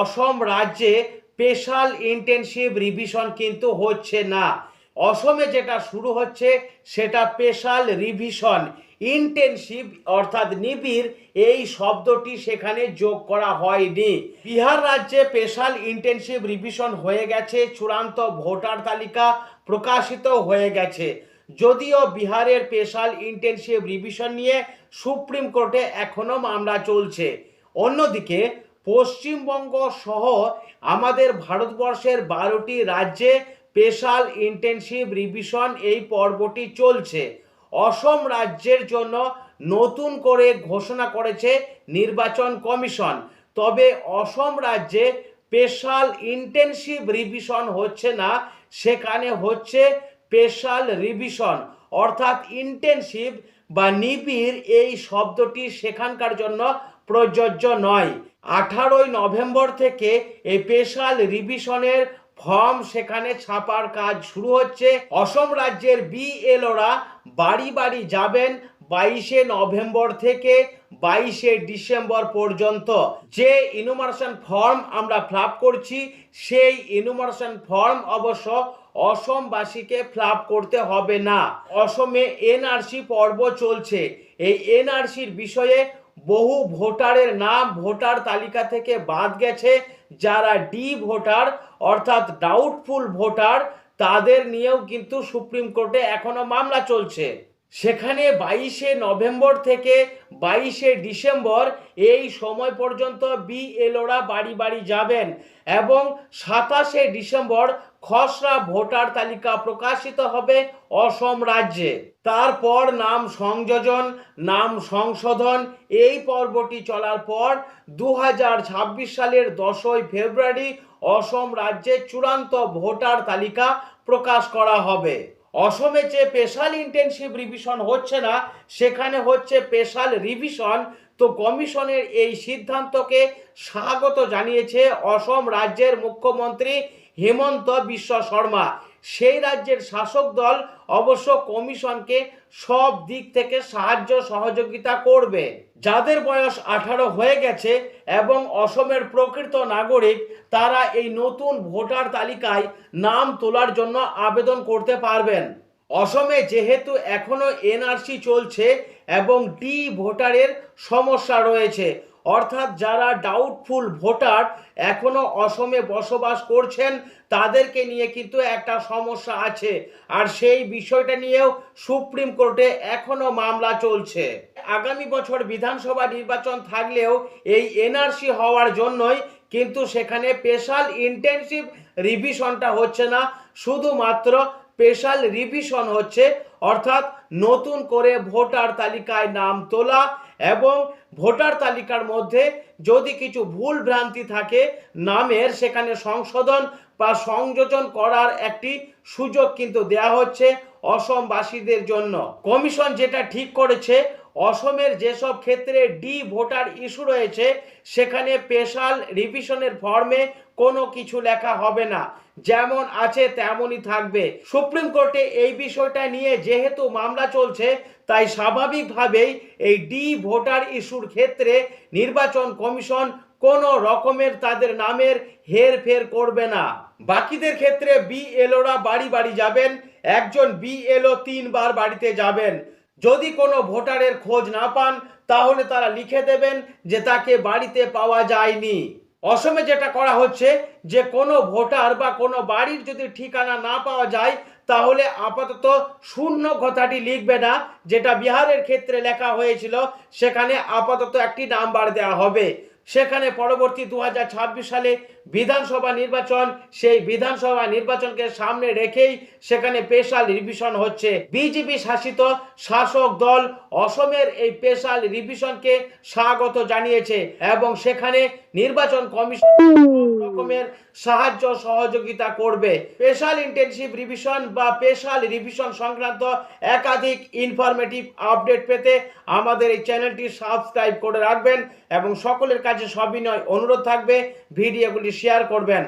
অসম রাজ্যে special intensive revision কিন্তু হচ্ছে না। অসমে যেটা শুরু হচ্ছে, সেটা স্পেশাল রিভিশন ইন্টেনসিভ অর্থাৎ নিবিড়, এই শব্দটি সেখানে যোগ করা হয়নি। বিহার রাজ্যে স্পেশাল ইন্টেনসিভ রিভিশন হয়ে গেছে, চূড়ান্ত ভোটার তালিকা প্রকাশিত হয়ে গেছে। যদিও বিহারের স্পেশাল ইন্টেনসিভ রিভিশন নিয়ে সুপ্রিম কোর্টে এখনও মামলা চলছে। অন্যদিকে পশ্চিমবঙ্গ সহ আমাদের ভারতবর্ষের বারোটি রাজ্যে স্পেশাল ইন্টেনসিভ রিভিশন এই পর্বটি চলছে। অসম রাজ্যের জন্য নতুন করে ঘোষণা করেছে নির্বাচন কমিশন। তবে অসম রাজ্যে স্পেশাল ইন্টেনসিভ রিভিশন হচ্ছে না, সেখানে হচ্ছে স্পেশাল রিভিশন। অর্থাৎ ইন্টেনসিভ বা নিবিড় এই শব্দটি সেখানকার জন্য প্রযোজ্য নয়। আঠারোই নভেম্বর থেকে এই স্পেশাল রিভিশনের ফর্ম সেখানে ছাপার কাজ শুরু হচ্ছে। অসম রাজ্যের বিএলওরা বাড়ি বাড়ি যাবেন বাইশে নভেম্বর থেকে বাইশে ডিসেম্বর পর্যন্ত। যে ইনুমারেশন ফর্ম আমরা ফ্লাপ করছি, সেই ইনুমারেশন ফর্ম অবশ্য অসমবাসীকে ফ্লাপ করতে হবে না। অসমে এনআরসি পর্ব চলছে। এই এনআরসির বিষয়ে বহু ভোটারের নাম ভোটার তালিকা থেকে বাদ গেছে। যারা ডি ভোটার, অর্থাৎ ডাউটফুল ভোটার, তাদের নিয়েও কিন্তু সুপ্রিম কোর্টে এখনও মামলা চলছে। সেখানে বাইশে নভেম্বর থেকে বাইশে ডিসেম্বর এই সময় পর্যন্ত বিএলওরা বাড়ি বাড়ি যাবেন এবং সাতাশে ডিসেম্বর খসড়া ভোটার তালিকা প্রকাশিত হবে অসম রাজ্যে। তারপর নাম সংযোজন, নাম সংশোধন, এই পর্বটি চলার পর দু হাজার ছাব্বিশ সালের দশই ফেব্রুয়ারি অসম রাজ্যে চূড়ান্ত ভোটার তালিকা প্রকাশ করা হবে। অসমে যে স্পেশাল ইন্টেনসিভ রিভিশন হচ্ছে না, সেখানে হচ্ছে স্পেশাল রিভিশন তো কমিশনের এই সিদ্ধান্তকে স্বাগত জানিয়েছে অসম রাজ্যের মুখ্যমন্ত্রী হেমন্ত বিশ্ব শর্মা। সেই রাজ্যের শাসক দল অবশ্য কমিশনকে সব দিক থেকে সাহায্য সহযোগিতা করবে। যাদের বয়স আঠারো হয়ে গেছে এবং অসমের প্রকৃত নাগরিক, তারা এই নতুন ভোটার তালিকায় নাম তোলার জন্য আবেদন করতে পারবেন। অসমে যেহেতু এখনও এনআরসি চলছে এবং ডি ভোটারের সমস্যা রয়েছে অর্থাৎ যারা ডাউটফুল ভোটার এখনও অসমে বসবাস করছেন, তাদেরকে নিয়ে কিন্তু একটা সমস্যা আছে। আর সেই বিষয়টা নিয়েও সুপ্রিম কোর্টে এখনও মামলা চলছে। আগামী বছর বিধানসভা নির্বাচন থাকলেও এই এনআরসি হওয়ার জন্যই কিন্তু সেখানে স্পেশাল ইন্টেনসিভ রিভিশনটা হচ্ছে না। শুধুমাত্র স্পেশাল রিভিশন হচ্ছে, অর্থাৎ নতুন করে ভোটার তালিকায় নাম তোলা এবং ভোটার তালিকার মধ্যে যদি কিছু ভুল ভ্রান্তি থাকে, নামের সেখানে সংশোধন বা সংযোজন করার একটি সুযোগ কিন্তু দেয়া হচ্ছে অসমবাসীদের জন্য। কমিশন যেটা ঠিক করেছে, অসমের যেসব ক্ষেত্রে ডি ভোটার ইস্যু রয়েছে, সেখানে স্পেশাল রিভিশনের ফর্মে কোনো কিছু লেখা হবে না। যেমন আছে তেমনই থাকবে। সুপ্রিম কোর্টে এই বিষয়টা নিয়ে যেহেতু মামলা চলছে, তাই স্বাভাবিকভাবেই এই ডি ভোটার ইস্যুর ক্ষেত্রে নির্বাচন কমিশন কোনো রকমের তাদের নামের হেরফের করবে না। বাকিদের ক্ষেত্রে বিএলওরা বাড়ি বাড়ি যাবেন, একজন বিএলও তিনবার বাড়িতে যাবেন। যদি কোনো ভোটারের খোঁজ না পান, তাহলে তারা লিখে দেবেন যে তাকে বাড়িতে পাওয়া যায়নি। অসমে যেটা করা হচ্ছে, যে কোনো ভোটার বা কোনো বাড়ির যদি ঠিকানা না পাওয়া যায়, তাহলে আপাতত শূন্য কথাটি লিখবে না, যেটা বিহারের ক্ষেত্রে লেখা হয়েছিল, সেখানে আপাতত একটি নাম্বার দেওয়া হবে। সেখানে পরবর্তী দু হাজার ছাব্বিশ সালে বিধানসভা নির্বাচন, সেই বিধানসভা নির্বাচনকে সামনে রেখেই সেখানে স্পেশাল রিভিশন হচ্ছে। বিজেপি শাসিত শাসক দল অসমের এই স্পেশাল রিভিশনকে স্বাগত জানিয়েছে, এবং সেখানে নির্বাচন কমিশন রকমের সাহায্য সহযোগিতা করবে। স্পেশাল ইন্টেনসিভ রিভিশন বা স্পেশাল রিভিশন সংক্রান্ত একাধিক ইনফরমেটিভ আপডেট পেতে আমাদের এই চ্যানেলটি সাবস্ক্রাইব করে রাখবেন এবং সকলের কাছে সবিনয় অনুরোধ থাকবে, ভিডিওগুলি শেয়ার করবেন।